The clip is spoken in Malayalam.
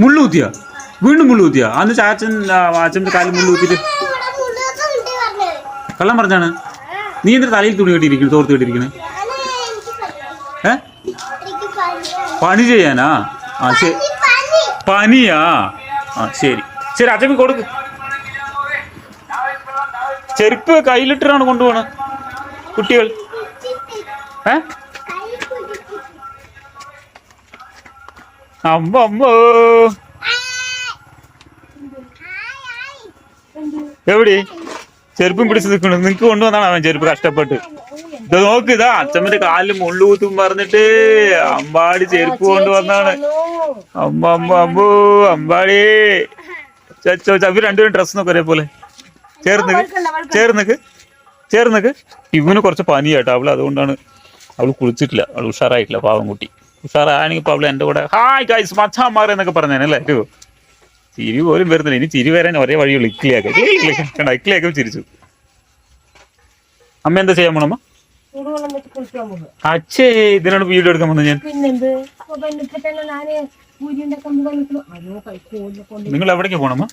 മുള്ളു കുത്തിയ വീണ്ടും മുള്ളു കുത്തിയ അന്ന് ചാച്ചൻ അച്ഛന്റെ കാലിൽ മുള്ളു കുത്തിയിട്ട് കള്ളം പറഞ്ഞാണ്? നീ എന്തിനാ തലയിൽ തുണി കെട്ടിയിരിക്കുന്നു തോർത്ത് കെട്ടിയിരിക്കണേ. ഏ? പണി ചെയ്യാനാ? ആ ശരി. പനി പനിയാ ആ ശരി. ശരി അച്ഛമ്മ കൊടുക്ക്. ചെരുപ്പ് കയ്യിലിട്ടാണ് കൊണ്ടുപോണ കുട്ടികൾ. ഏ? അമ്മ അമ്മ എവിടെ? ചെരുപ്പും പിടിച്ച് നിൽക്കണു നിങ്ങക്ക് കൊണ്ടുവന്നാണ് അവൻ ചെരുപ്പ് കഷ്ടപ്പെട്ട്? ഇത് നോക്ക് ഇതാ അച്ഛമ്മന്റെ കാലിൽ മുള്ളുകൂത്തും പറഞ്ഞിട്ട് അമ്പാടി ചെരുപ്പ് കൊണ്ടുവന്നാണ്. അമ്മ അമ്മ അമ്മോ അമ്പാടി. ചവി രണ്ടുപേരും ഡ്രസ് നോക്കും ഒരേപോലെ. ചേർന്നിക്ക് ചേർന്നക്ക് ചേർന്നക്ക് ഇവന് കുറച്ച് പനി കേട്ടോ അവൾ അതുകൊണ്ടാണ് അവൾ കുളിച്ചിട്ടില്ല. അവൾ ഉഷാറായിട്ടില്ല പാവം കുട്ടി. ഉഷാറാണെങ്കിൽ ഇപ്പൊ അവൾ എന്റെ കൂടെ ഹായ് ഗൈസ് മച്ചാമാർ എന്നൊക്കെ പറഞ്ഞേനല്ലേ ഒരു ചിരി പോലും വരുന്നില്ല. ഇനി ചിരി വരാൻ ഒരേ വഴിയുള്ളൂ ഇക്ലിയാക്കും. കണ്ട ഇക്ലിയാക്കെ ചിരിച്ചു. അമ്മ എന്താ ചെയ്യാൻ പോണമ്മ? അച്ഛേ ഇതിനാണ് വീഡിയോ എടുക്കാൻ വന്നത് ഞാൻ. നിങ്ങൾ എവിടേക്ക് പോണമ്മ?